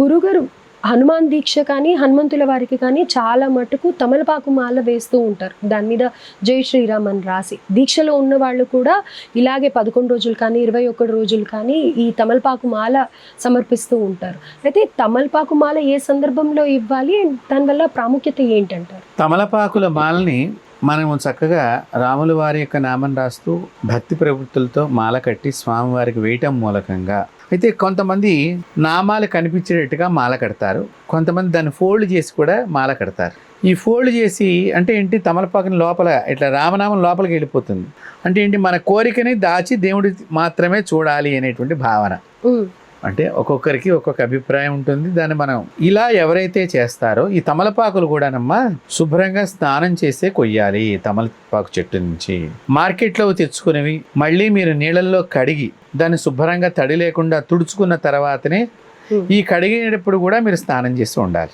గురుగారు హనుమాన్ దీక్ష కానీ హనుమంతుల వారికి కానీ చాలా మటుకు తమలపాకు మాల వేస్తూ ఉంటారు. దాని మీద జై శ్రీరామ్ అని రాసి దీక్షలో ఉన్న వాళ్ళు కూడా ఇలాగే పదకొండు రోజులు కానీ ఇరవై ఒకటి రోజులు కానీ ఈ తమలపాకు మాల సమర్పిస్తూ ఉంటారు. అయితే తమలపాకు మాల ఏ సందర్భంలో ఇవ్వాలి? దానివల్ల ప్రాముఖ్యత ఏంటంటారు? తమలపాకుల మాలని మనము చక్కగా రాముల వారి యొక్క నామం రాస్తూ భక్తి ప్రవృత్తులతో మాల కట్టి స్వామివారికి వేయటం మూలకంగా. అయితే కొంతమంది నామాలు కనిపించేటట్టుగా మాల కడతారు. కొంతమంది దాన్ని ఫోల్డ్ చేసి కూడా మాల కడతారు. ఈ ఫోల్డ్ చేసి అంటే ఏంటి తమలపాకుని లోపల ఇట్లా రామనామం లోపలికి వెళ్ళిపోతుంది. అంటే ఏంటి మన కోరికని దాచి దేవుడి మాత్రమే చూడాలి అనేటువంటి భావన. అంటే ఒక్కొక్కరికి ఒక్కొక్క అభిప్రాయం ఉంటుంది. దాన్ని మనం ఇలా ఎవరైతే చేస్తారో ఈ తమలపాకులు కూడానమ్మా శుభ్రంగా స్నానం చేసే కొయ్యాలి తమలపాకు చెట్టు నుంచి. మార్కెట్లో తెచ్చుకునేవి మళ్ళీ మీరు నీళ్ళల్లో కడిగి దాన్ని శుభ్రంగా తడి లేకుండా తుడుచుకున్న తర్వాతనే. ఈ కడిగేటప్పుడు కూడా మీరు స్నానం చేసి ఉండాలి.